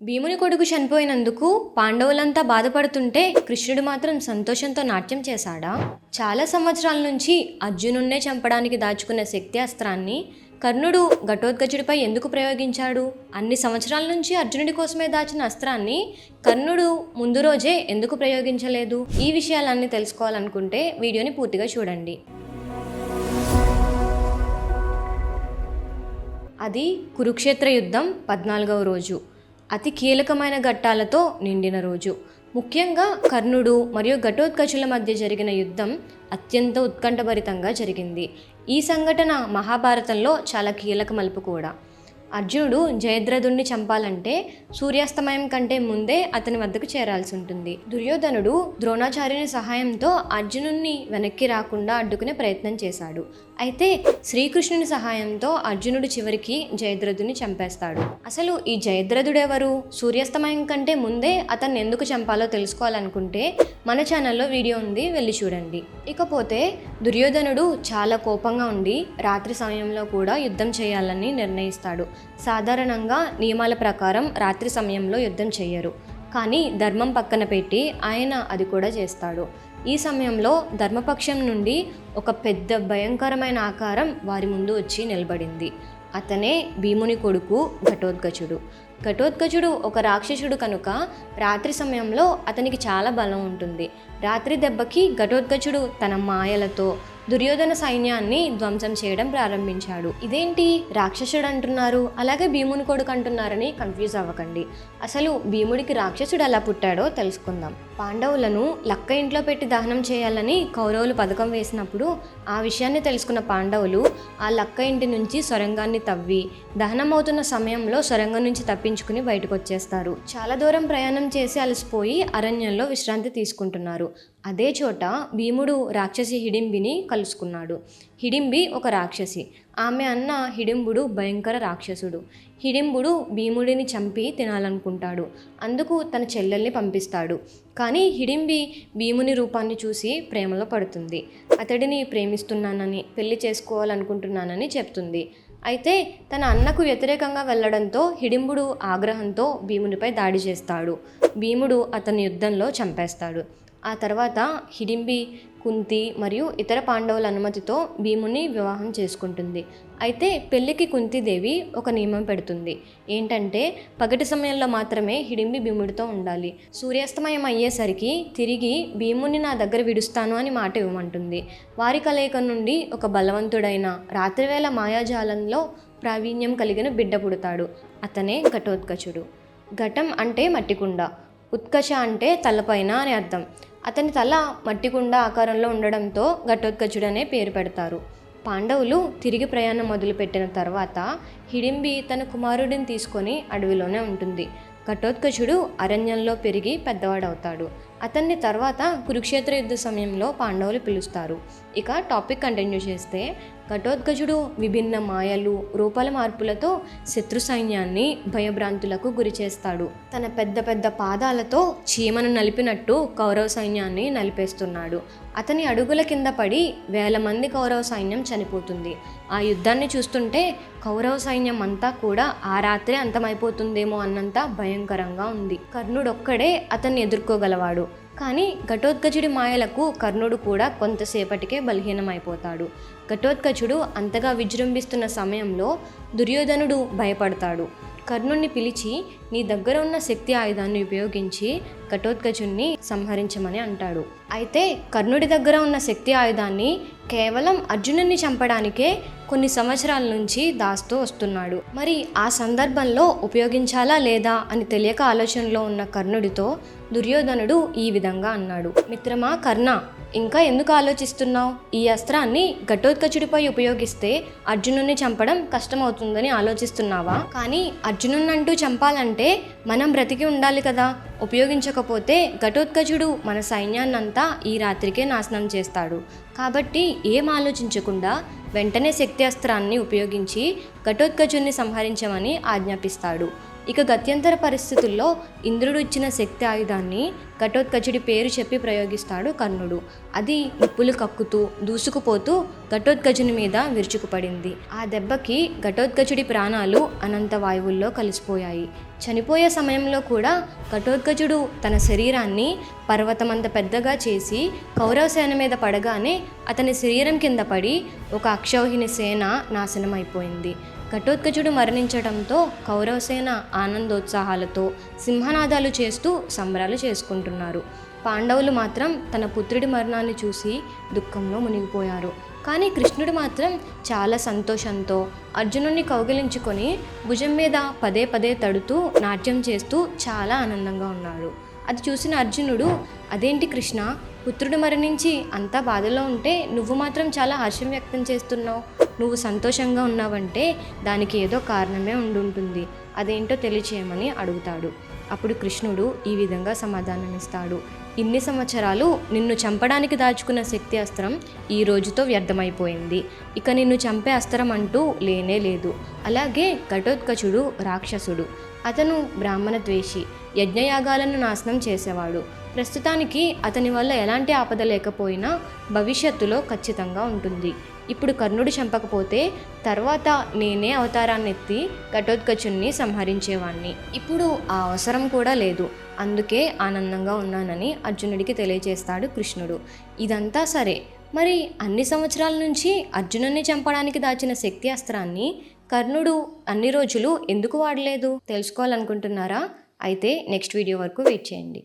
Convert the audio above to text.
భీముని కొడుకు చనిపోయినందుకు పాండవులంతా బాధపడుతుంటే కృష్ణుడు మాత్రం సంతోషంతో నాట్యం చేశాడా? చాలా సంవత్సరాల నుంచి అర్జునున్నే చంపడానికి దాచుకున్న శక్తి అస్త్రాన్ని కర్ణుడు ఘటోద్గజుడిపై ఎందుకు ప్రయోగించాడు? అన్ని సంవత్సరాల నుంచి అర్జునుడి కోసమే దాచిన అస్త్రాన్ని కర్ణుడు ముందు రోజే ఎందుకు ప్రయోగించలేదు? ఈ విషయాలన్నీ తెలుసుకోవాలనుకుంటే వీడియోని పూర్తిగా చూడండి. అది కురుక్షేత్ర యుద్ధం పద్నాలుగవ రోజు. అతి కీలకమైన ఘట్టాలతో నిండిన రోజు. ముఖ్యంగా కర్ణుడు మరియు ఘటోత్కచుల మధ్య జరిగిన యుద్ధం అత్యంత ఉత్కంఠభరితంగా జరిగింది. ఈ సంఘటన మహాభారతంలో చాలా కీలక మలుపు కూడా. అర్జునుడు జయద్రథుణ్ణి చంపాలంటే సూర్యాస్తమయం కంటే ముందే అతని వద్దకు చేరాల్సి ఉంటుంది. దుర్యోధనుడు ద్రోణాచార్యుని సహాయంతో అర్జునుణ్ణి వెనక్కి రాకుండా అడ్డుకునే ప్రయత్నం చేశాడు. అయితే శ్రీకృష్ణుని సహాయంతో అర్జునుడు చివరికి జయద్రథుని చంపేస్తాడు. అసలు ఈ జయద్రథుడెవరు సూర్యాస్తమయం కంటే ముందే అతన్ని ఎందుకు చంపాలో తెలుసుకోవాలనుకుంటే మన ఛానల్లో వీడియో ఉంది వెళ్ళి చూడండి. ఇకపోతే దుర్యోధనుడు చాలా కోపంగా ఉండి రాత్రి సమయంలో కూడా యుద్ధం చేయాలని నిర్ణయిస్తాడు. సాధారణంగా నియమాల ప్రకారం రాత్రి సమయంలో యుద్ధం చేయరు. కానీ ధర్మం పక్కన పెట్టి ఆయన అది కూడా చేస్తాడు. ఈ సమయంలో ధర్మపక్షం నుండి ఒక పెద్ద భయంకరమైన ఆకారం వారి ముందు వచ్చి నిలబడింది. అతనే భీముని కొడుకు ఘటోద్గచుడు. ఘటోత్కచుడు ఒక రాక్షసుడు కనుక రాత్రి సమయంలో అతనికి చాలా బలం ఉంటుంది. రాత్రి దెబ్బకి ఘటోత్కచుడు తన మాయలతో దుర్యోధన సైన్యాన్ని ధ్వంసం చేయడం ప్రారంభించాడు. ఇదేంటి రాక్షసుడు అంటున్నారు అలాగే భీముని కొడుకు అంటున్నారని కన్ఫ్యూజ్ అవ్వకండి. అసలు భీముడికి రాక్షసుడు ఎలా పుట్టాడో తెలుసుకుందాం. పాండవులను లక్క ఇంట్లో పెట్టి దహనం చేయాలని కౌరవులు పథకం వేసినప్పుడు ఆ విషయాన్ని తెలుసుకున్న పాండవులు ఆ లక్క ఇంటి నుంచి సొరంగాన్ని తవ్వి దహనం అవుతున్న సమయంలో సొరంగం నుంచి తప్పి తప్పించుకుని బయటకు వచ్చేస్తారు చాలా దూరం ప్రయాణం చేసి అలసిపోయి అరణ్యంలో విశ్రాంతి తీసుకుంటున్నారు. అదే చోట భీముడు రాక్షసి హిడింబిని కలుసుకున్నాడు. హిడింబి ఒక రాక్షసి. ఆమె అన్న హిడింబుడు భయంకర రాక్షసుడు. హిడింబుడు భీముడిని చంపి తినాలనుకుంటాడు. అందుకు తన చెల్లెల్ని పంపిస్తాడు. కానీ హిడింబి భీముని రూపాన్ని చూసి ప్రేమలో పడుతుంది. అతడిని ప్రేమిస్తున్నానని పెళ్ళి చేసుకోవాలనుకుంటున్నానని చెప్తుంది. అయితే తన అన్నకు వ్యతిరేకంగా వెళ్ళడంతో హిడింబుడు ఆగ్రహంతో భీమునిపై దాడి చేస్తాడు. భీముడు అతని యుద్ధంలో చంపేస్తాడు. ఆ తర్వాత హిడింబి కుంతి మరియు ఇతర పాండవుల అనుమతితో భీముని వివాహం చేసుకుంటుంది. అయితే పెళ్ళికి కుంతిదేవి ఒక నియమం పెడుతుంది. ఏంటంటే పగటి సమయంలో మాత్రమే హిడింబి భీముడితో ఉండాలి. సూర్యాస్తమయం అయ్యేసరికి తిరిగి భీముని నా దగ్గర విడుస్తాను అని మాట ఇవ్వమంటుంది. వారి కలయిక నుండి ఒక బలవంతుడైన రాత్రివేళ మాయాజాలంలో ప్రావీణ్యం కలిగిన బిడ్డ పుడతాడు. అతనే ఘటోత్కచుడు. ఘటం అంటే మట్టికుండ ఉత్కష అంటే తలపైన అని అర్థం. అతని తల మట్టికుండ ఆకారంలో ఉండడంతో ఘటోత్కచుడు అనే పేరు పెడతారు. పాండవులు తిరిగి ప్రయాణం మొదలుపెట్టిన తర్వాత హిడింబి తన కుమారుడిని తీసుకొని అడవిలోనే ఉంటుంది. ఘటోత్కచుడు అరణ్యంలో పెరిగి పెద్దవాడవుతాడు. అతన్ని తర్వాత కురుక్షేత్ర యుద్ధ సమయంలో పాండవులు పిలుస్తారు. ఇక టాపిక్ కంటిన్యూ చేస్తే ఘటోత్కచుడు విభిన్న మాయలు రూపాల మార్పులతో శత్రు సైన్యాన్ని భయభ్రాంతులకు గురి చేస్తాడు. తన పెద్ద పెద్ద పాదాలతో చీమను నలిపినట్టు కౌరవ సైన్యాన్ని నలిపేస్తున్నాడు. అతని అడుగుల కింద పడి వేల మంది కౌరవ సైన్యం చనిపోతుంది. ఆ యుద్ధాన్ని చూస్తుంటే కౌరవ సైన్యం అంతా కూడా ఆ రాత్రే అంతమైపోతుందేమో అన్నంత భయంకరంగా ఉంది. కర్ణుడొక్కడే అతన్ని ఎదుర్కోగలవాడు. కానీ ఘటోత్కచుడి మాయలకు కర్ణుడు కూడా కొంతసేపటికే బలహీనమైపోతాడు. ఘటోత్కచుడు అంతగా విజృంభిస్తున్న సమయంలో దుర్యోధనుడు భయపడతాడు. కర్ణుణ్ణి పిలిచి నీ దగ్గర ఉన్న శక్తి ఆయుధాన్ని ఉపయోగించి ఘటోత్కచుణ్ణి సంహరించమని అంటాడు. అయితే కర్ణుడి దగ్గర ఉన్న శక్తి ఆయుధాన్ని కేవలం అర్జునుడిని చంపడానికే కొన్ని సంవత్సరాల నుంచి దాస్తూ వస్తున్నాడు. మరి ఆ సందర్భంలో ఉపయోగించాలా లేదా అని తెలియక ఆలోచనలో ఉన్న కర్ణుడితో దుర్యోధనుడు ఈ విధంగా అన్నాడు. మిత్రమా కర్ణ ఇంకా ఎందుకు ఆలోచిస్తున్నావు? ఈ అస్త్రాన్ని ఘటోత్కచుడిపై ఉపయోగిస్తే అర్జునుని చంపడం కష్టమవుతుందని ఆలోచిస్తున్నావా? కానీ అర్జునున్నంటూ చంపాలంటే మనం బ్రతికి ఉండాలి కదా. ఉపయోగించకపోతే ఘటోత్కచుడు మన సైన్యాన్నంతా ఈ రాత్రికే నాశనం చేస్తాడు. కాబట్టి ఏం ఆలోచించకుండా వెంటనే శక్తి అస్త్రాన్ని ఉపయోగించి ఘటోత్కజుని సంహరించమని ఆజ్ఞాపిస్తాడు. ఇక గత్యంతర పరిస్థితుల్లో ఇంద్రుడు ఇచ్చిన శక్తి ఆయుధాన్ని ఘటోత్కచుడి పేరు చెప్పి ప్రయోగిస్తాడు కర్ణుడు. అది నిప్పులు కక్కుతూ దూసుకుపోతూ ఘటోత్కచుని మీద విరుచుకుపడింది. ఆ దెబ్బకి ఘటోత్కచుడి ప్రాణాలు అనంత వాయువుల్లో కలిసిపోయాయి. చనిపోయే సమయంలో కూడా ఘటోత్కచుడు తన శరీరాన్ని పర్వతమంత పెద్దగా చేసి కౌరవసేన మీద పడగానే అతని శరీరం కింద పడి ఒక అక్షౌహిణి సేన నాశనం అయిపోయింది ఘటోత్కచుడు మరణించడంతో కౌరవసేన ఆనందోత్సాహాలతో సింహనాదాలు చేస్తూ సంబరాలు చేసుకుంటున్నారు. పాండవులు మాత్రం తన పుత్రుడి మరణాన్ని చూసి దుఃఖంలో మునిగిపోయారు. కానీ కృష్ణుడు మాత్రం చాలా సంతోషంతో అర్జునుడిని కౌగిలించుకొని భుజం మీద పదే పదే తడుతూ నాట్యం చేస్తూ చాలా ఆనందంగా ఉన్నాడు. అది చూసిన అర్జునుడు అదేంటి కృష్ణ? పుత్రుడు మరణించి అంతా బాధలో ఉంటే నువ్వు మాత్రం చాలా హర్షం వ్యక్తం చేస్తున్నావు. నువ్వు సంతోషంగా ఉన్నావంటే దానికి ఏదో కారణమే ఉండుంటుంది. అదేంటో తెలియచేయమని అడుగుతాడు. అప్పుడు కృష్ణుడు ఈ విధంగా సమాధానమిస్తాడు. ఇన్ని సంవత్సరాలు నిన్ను చంపడానికి దాచుకున్న శక్తి అస్త్రం ఈ రోజుతో వ్యర్థమైపోయింది. ఇక నిన్ను చంపే అస్త్రం అంటూ లేనే లేదు. అలాగే ఘటోత్కచుడు రాక్షసుడు. అతను బ్రాహ్మణ ద్వేషి యజ్ఞయాగాలను నాశనం చేసేవాడు. ప్రస్తుతానికి అతని వల్ల ఎలాంటి ఆపద లేకపోయినా భవిష్యత్తులో ఖచ్చితంగా ఉంటుంది. ఇప్పుడు కర్ణుడు చంపకపోతే తర్వాత నేనే అవతారాన్ని ఎత్తి ఘటోత్కచుణ్ణి సంహరించేవాణ్ణి. ఇప్పుడు ఆ అవసరం కూడా లేదు. అందుకే ఆనందంగా ఉన్నానని అర్జునుడికి తెలియజేస్తాడు కృష్ణుడు. ఇదంతా సరే. మరి అన్ని సంవత్సరాల నుంచి అర్జునుడిని చంపడానికి దాచిన శక్తి అస్త్రాన్ని కర్ణుడు అన్ని రోజులు ఎందుకు వాడలేదు? తెలుసుకోవాలనుకుంటున్నారా? అయితే నెక్స్ట్ వీడియో వరకు వెయిట్ చేయండి.